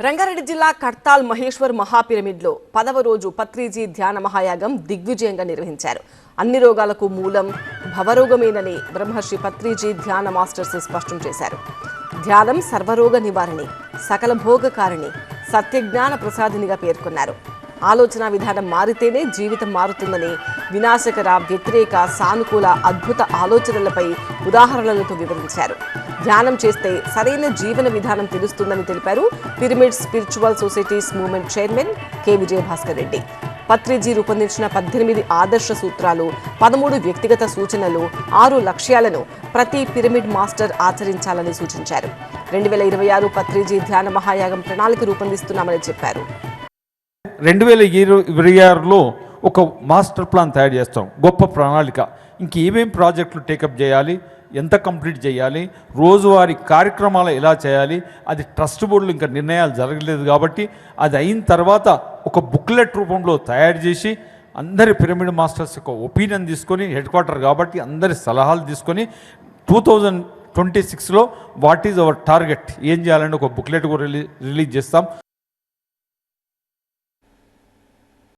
రంగారెడ్డి జిల్లా కడ్తాల్ మహేశ్వర్ మహాపిరమిడ్లో పదవ రోజు పత్రిజీ ధ్యాన మహాయాగం దిగ్విజయంగా నిర్వహించారు. అన్ని రోగాలకు మూలం భవరోగమేనని బ్రహ్మర్షి పత్రిజీ ధ్యాన మాస్టర్స్ స్పష్టం చేశారు. ధ్యానం సర్వరోగ నివారణి సకల భోగకారిణి సత్యజ్ఞాన ప్రసాదినిగా పేర్కొన్నారు. ఆలోచన విధానం మారితేనే జీవితం మారుతుందని వినాశకర వ్యతిరేక సానుకూల అద్భుత ఆలోచనలపై ఉదాహరణలతో వివరించారు. ధ్యానం చేస్తే సరైన జీవన విధానం తెలుస్తుందని తెలిపారు. Pyramid spiritual societies movement chairman K. Vijayabhaskar Reddy. Patriji రూపొందించిన పద్దెనిమిది ఆదర్శ సూత్రాలు పదమూడు వ్యక్తిగత సూచనలు ఆరు లక్ష్యాలను ప్రతి పిరమిడ్ మాస్టర్ ఆచరించాలని సూచించారు. రెండు వేల ఇరవై ఆరు పత్రిజీ ధ్యాన మహాయాగం ప్రణాళిక రూపొందిస్తున్నామని చెప్పారు. రెండు వేల ఇరవై ఆరులో ఒక మాస్టర్ ప్లాన్ తయారు చేస్తాం. గొప్ప ప్రణాళిక. ఇంక ఏమేం ప్రాజెక్టులు టేకప్ చేయాలి? ఎంత కంప్లీట్ చేయాలి? రోజువారీ కార్యక్రమాలు ఎలా చేయాలి? అది ట్రస్ట్ బోర్డులు ఇంకా నిర్ణయాలు జరగలేదు కాబట్టి అది అయిన తర్వాత ఒక బుక్లెట్ రూపంలో తయారు చేసి అందరి పిరమిడ్ మాస్టర్స్ యొక్క ఒపీనియన్ తీసుకొని హెడ్ క్వార్టర్ కాబట్టి అందరి సలహాలు తీసుకొని టూ థౌజండ్ ట్వంటీ సిక్స్లో వాట్ ఈజ్ అవర్ టార్గెట్? ఏం చేయాలని ఒక బుక్లెట్ కూడా రిలీజ్ రిలీజ్ చేస్తాం.